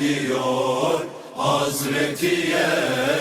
ediyor Hazreti Yer.